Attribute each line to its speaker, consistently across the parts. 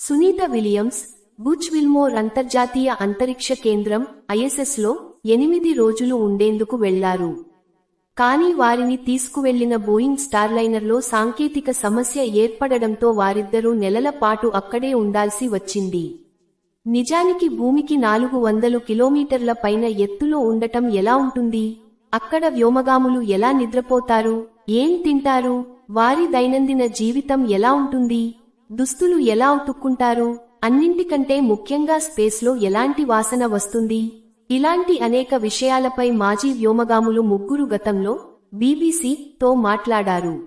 Speaker 1: Sunitha Williams Butch Wilmore అంతర్జాతీయ అంతరిక్ష కేంద్రం ఐఎస్ఎస్లో ఎనిమిది రోజులు ఉండేందుకు వెళ్ళారు. కానీ వారిని తీసుకువెళ్ళిన బోయింగ్ స్టార్లైనర్లో సాంకేతిక సమస్య ఏర్పడడంతో వారిద్దరూ నెలల పాటు అక్కడే ఉండాల్సి వచ్చింది. నిజానికి భూమికి నాలుగు వందలు కిలోమీటర్ల పైన ఎత్తులో ఉండటం ఎలా ఉంటుంది? అక్కడ వ్యోమగాములు ఎలా నిద్రపోతారు? ఏం తింటారు? వారి దైనందిన జీవితం ఎలా ఉంటుంది? దుస్తులు ఎలా ఉతుక్కుంటారు? అన్నింటికంటే ముఖ్యంగా స్పేస్లో ఎలాంటి వాసన వస్తుంది? ఇలాంటి అనేక విషయాలపై మాజీ వ్యోమగాములు ముగ్గురు గతంలో బీబీసీతో మాట్లాడారు.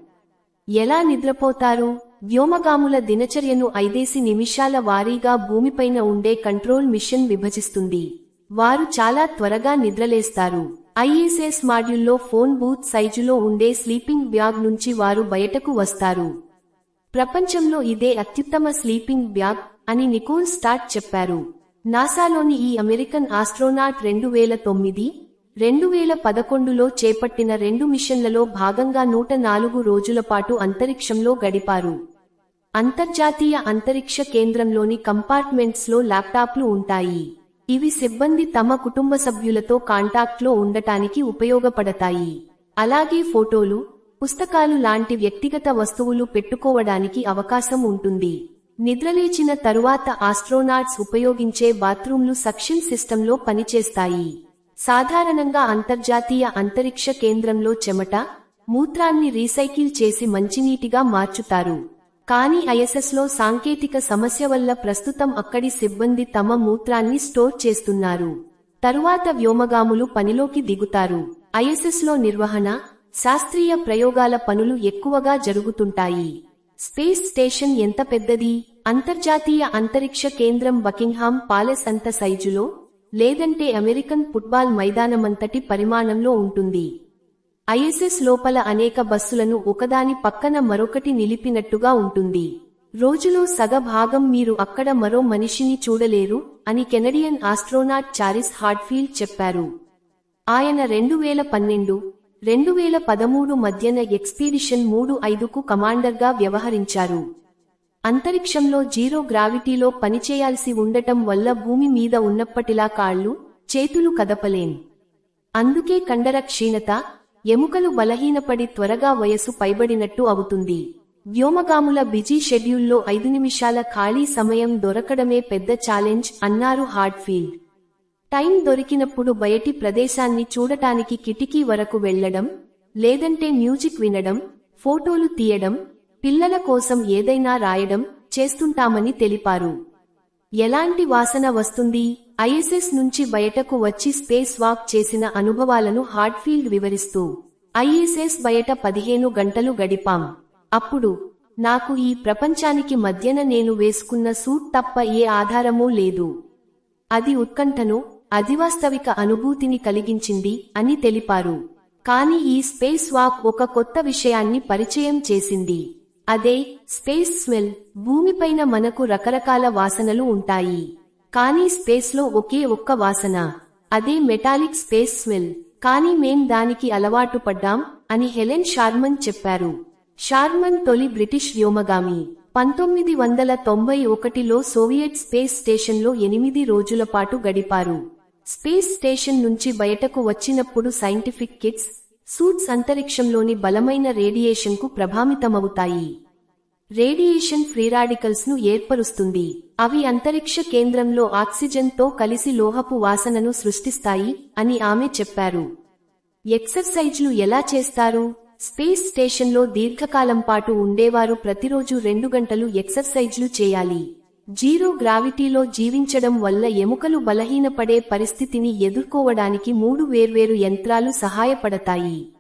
Speaker 1: ఎలా నిద్రపోతారు? వ్యోమగాముల దినచర్యను ఐదేసి నిమిషాల వారీగా భూమిపైన ఉండే కంట్రోల్ మిషన్ విభజిస్తుంది. వారు చాలా త్వరగా నిద్రలేస్తారు. ఐఎస్ఎస్ మాడ్యూల్లో ఫోన్ బూత్ సైజులో ఉండే స్లీపింగ్ బ్యాగ్ నుంచి వారు బయటకు వస్తారు. ప్రపంచంలో ఇదే అత్యుత్తమ స్లీపింగ్ బ్యాగ్ అని నికోల్ స్టార్ట్ చెప్పారు. నాసాలోని ఈ అమెరికన్ ఆస్ట్రోనాట్ రెండు వేల తొమ్మిది రెండు వేల పదకొండులో చేపట్టిన రెండు మిషన్లలో భాగంగా నూట నాలుగు రోజుల పాటు అంతరిక్షంలో గడిపారు. అంతర్జాతీయ అంతరిక్ష కేంద్రంలోని కంపార్ట్మెంట్స్లో ల్యాప్టాప్లు ఉంటాయి. ఇవి సిబ్బంది తమ కుటుంబ సభ్యులతో కాంటాక్ట్లో ఉండటానికి ఉపయోగపడతాయి. అలాగే ఫోటోలు పుస్తకాలు లాంటి వ్యక్తిగత వస్తువులు పెట్టుకోవడానికి అవకాశం ఉంటుంది. నిద్రలేచిన తరువాత ఆస్ట్రోనాట్స్ ఉపయోగించే బాత్రూంలు సక్షన్ సిస్టంలో పనిచేస్తాయి. సాధారణంగా అంతర్జాతీయ అంతరిక్ష కేంద్రంలో చెమట మూత్రాన్ని రీసైకిల్ చేసి మంచినీటిగా మార్చుతారు. కానీ ఐఎస్ఎస్లో సాంకేతిక సమస్య వల్ల ప్రస్తుతం అక్కడి సిబ్బంది తమ మూత్రాన్ని స్టోర్ చేస్తున్నారు. తరువాత వ్యోమగాములు పనిలోకి దిగుతారు. ఐఎస్ఎస్లో నిర్వహణ శాస్త్రీయ ప్రయోగాల పనులు ఎక్కువగా జరుగుతుంటాయి. స్పేస్ స్టేషన్ ఎంత పెద్దది? అంతర్జాతీయ అంతరిక్ష కేంద్రం బకింగ్హామ్ పాలెస్ అంత సైజులో? లేదంటే అమెరికన్ ఫుట్బాల్ మైదానమంతటి పరిమాణంలో ఉంటుంది. ఐఎస్ఎస్ లోపల అనేక బస్సులను ఒకదాని పక్కన మరొకటి నిలిపినట్టుగా ఉంటుంది. రోజులో సగ భాగం మీరు అక్కడ మరో మనిషిని చూడలేరు అని కెనడియన్ ఆస్ట్రోనాట్ చారిస్ హార్ట్ఫీల్డ్ చెప్పారు. ఆయన రెండు వేల పన్నెండు రెండు వేల పదమూడు మధ్యన ఎక్స్పీడిషన్ మూడు ఐదుకు కమాండర్గా వ్యవహరించారు. అంతరిక్షంలో జీరో గ్రావిటీలో పనిచేయాల్సి ఉండటం వల్ల భూమి మీద ఉన్నప్పటిలా కాళ్ళు చేతులు కదపలేం. అందుకే కండర క్షీణత ఎముకలు బలహీనపడి త్వరగా వయసు పైబడినట్టు అవుతుంది. వ్యోమగాముల బిజీ షెడ్యూల్లో ఐదు నిమిషాల ఖాళీ సమయం దొరకడమే పెద్ద ఛాలెంజ్ అన్నారు హార్ట్ఫీల్డ్. టైం దొరికినప్పుడు బయటి ప్రదేశాన్ని చూడటానికి కిటికీ వరకు వెళ్ళడం లేదంటే మ్యూజిక్ వినడం ఫోటోలు తీయడం పిల్లల కోసం ఏదైనా రాయడం చేస్తుంటామని తెలిపారు. ఎలాంటి వాసన వస్తుంది? ఐఎస్ఎస్ నుంచి బయటకు వచ్చి స్పేస్ వాక్ చేసిన అనుభవాలను హార్ట్ఫీల్డ్ వివరిస్తూ ఐఎస్ఎస్ బయట పదిహేను గంటలు గడిపాం. అప్పుడు నాకు ఈ ప్రపంచానికి మధ్యన నేను వేసుకున్న సూట్ తప్ప ఏ ఆధారమూ లేదు. అది ఉత్కంఠను అధివాస్తవిక అనుభూతిని కలిగించింది అని తెలిపారు. కానీ ఈ స్పేస్ వాక్ ఒక కొత్త విషయాన్ని పరిచయం చేసింది. అదే స్పేస్ స్మెల్ భూమిపైన మనకు రకరకాల వాసనలు ఉంటాయి. కానీ స్పేస్లో ఒకే ఒక్క వాసన. అదే మెటాలిక్ స్పేస్ స్మెల్. కానీ మేం దానికి అలవాటు పడ్డాం అని హెలెన్ షార్మన్ చెప్పారు. షార్మన్ తొలి బ్రిటిష్ వ్యోమగామి. పంతొమ్మిది వందల తొంభై ఒకటిలో సోవియట్ స్పేస్ స్టేషన్లో ఎనిమిది రోజుల పాటు గడిపారు. స్పేస్ స్టేషన్ నుంచి బయటకు వచ్చినప్పుడు సైంటిఫిక్ కిట్స్ సూట్స్ అంతరిక్షంలోని బలమైన రేడియేషన్కు ప్రభావితమవుతాయి. రేడియేషన్ ఫ్రీరాడికల్స్ను ను ఏర్పరుస్తుంది. అవి అంతరిక్ష కేంద్రంలో ఆక్సిజన్తో కలిసి లోహపు వాసనను సృష్టిస్తాయి అని ఆమె చెప్పారు. ఎక్సర్సైజ్లు ఎలా చేస్తారు? స్పేస్ స్టేషన్లో దీర్ఘకాలం పాటు ఉండేవారు ప్రతిరోజు రెండు గంటలు ఎక్సర్సైజ్లు చేయాలి. జీరో గ్రావిటీలో జీవించడం వల్ల ఎముకలు బలహీనపడే పరిస్థితిని ఎదుర్కోవడానికి మూడు వేర్వేరు యంత్రాలు సహాయపడతాయి.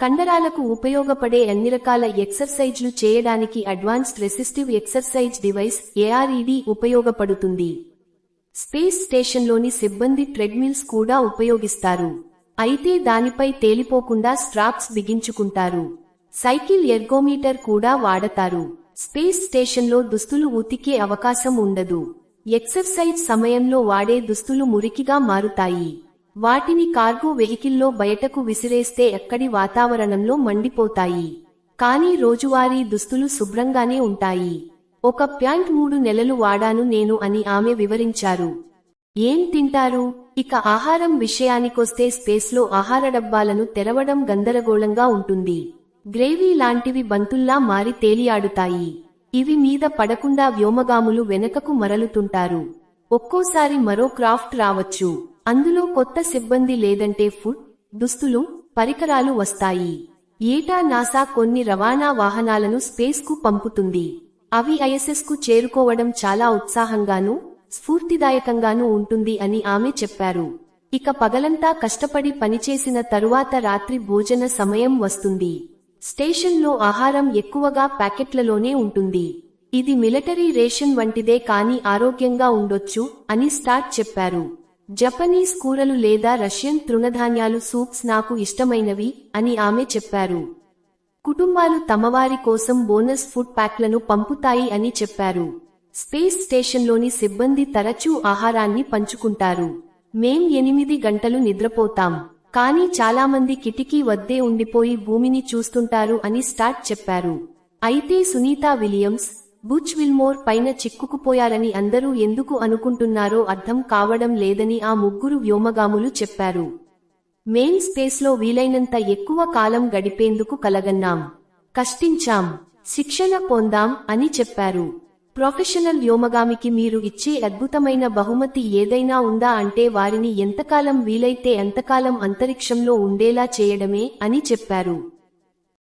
Speaker 1: కండరాలకు ఉపయోగపడే అన్ని రకాల ఎక్సర్సైజ్లు చేయడానికి advanced resistive exercise device A R E D ఉపయోగపడుతుంది. స్పేస్ స్టేషన్లోని సిబ్బంది ట్రెడ్మిల్స్ కూడా ఉపయోగిస్తారు. అయితే దానిపై తేలిపోకుండా స్ట్రాప్స్ బిగించుకుంటారు. సైకిల్ ఎర్గోమీటర్ కూడా వాడతారు. స్పేస్ స్టేషన్లో దుస్తులు ఉతికే అవకాశం ఉండదు. ఎక్సర్సైజ్ సమయంలో వాడే దుస్తులు మురికిగా మారుతాయి. వాటిని కార్గో వెహికల్లో బయటకు విసిరేస్తే ఎక్కడి వాతావరణంలో మండిపోతాయి. కానీ రోజువారీ దుస్తులు శుభ్రంగానే ఉంటాయి. ఒక ప్యాంట్ మూడు నెలలు వాడాను నేను అని ఆమె వివరించారు. ఏం తింటారు? ఇక ఆహారం విషయానికొస్తే స్పేస్లో ఆహార డబ్బాలను తెరవడం గందరగోళంగా ఉంటుంది. గ్రేవీ లాంటివి బంతుల్లా మారి తేలియాడుతాయి. ఇవి మీద పడకుండా వ్యోమగాములు వెనకకు మరలుతుంటారు. ఒక్కోసారి మరో క్రాఫ్ట్ రావచ్చు. అందులో కొత్త సిబ్బంది లేదంటే ఫుడ్ దుస్తులు పరికరాలు వస్తాయి. ఏటా నాసా కొన్ని రవాణా వాహనాలను స్పేస్కు పంపుతుంది. అవి ఐఎస్ఎస్కు చేరుకోవడం చాలా ఉత్సాహంగానూ స్ఫూర్తిదాయకంగానూ ఉంటుంది అని ఆమె చెప్పారు. ఇక పగలంతా కష్టపడి పనిచేసిన తరువాత రాత్రి భోజన సమయం వస్తుంది. స్టేషన్లో ఆహారం ఎక్కువగా ప్యాకెట్లలోనే ఉంటుంది. ఇది మిలిటరీ రేషన్ వంటిదే కాని ఆరోగ్యంగా ఉండొచ్చు అని స్టార్ట్ చెప్పారు. జపనీస్ కూరలు లేదా రష్యన్ తృణధాన్యాలు సూప్స్ నాకు ఇష్టమైనవి అని ఆమె చెప్పారు. కుటుంబాలు తమవారి కోసం బోనస్ ఫుడ్ ప్యాక్లను పంపుతాయి అని చెప్పారు. స్పేస్ స్టేషన్లోని సిబ్బంది తరచూ ఆహారాన్ని పంచుకుంటారు. మేం ఎనిమిది గంటలు నిద్రపోతాం. కానీ చాలామంది కిటికీ వద్దే ఉండిపోయి భూమిని చూస్తుంటారు అని స్టార్ట్ చెప్పారు. అయితే సునీతా విలియమ్స్ బుచ్ విల్మోర్ పైన చిక్కుకుపోయారని అందరూ ఎందుకు అనుకుంటున్నారో అర్థం కావడం లేదని ఆ ముగ్గురు వ్యోమగాములు చెప్పారు. మేం స్పేస్లో వీలైనంత ఎక్కువ కాలం గడిపేందుకు కలగన్నాం. కష్టించాం. శిక్షణ పొందాం అని చెప్పారు. ప్రొఫెషనల్ వ్యోమగామికి మీరు ఇచ్చే అద్భుతమైన బహుమతి ఏదైనా ఉందా అంటే వారిని ఎంతకాలం వీలైతే ఎంతకాలం అంతరిక్షంలో ఉండేలా చేయడమే అని చెప్పారు.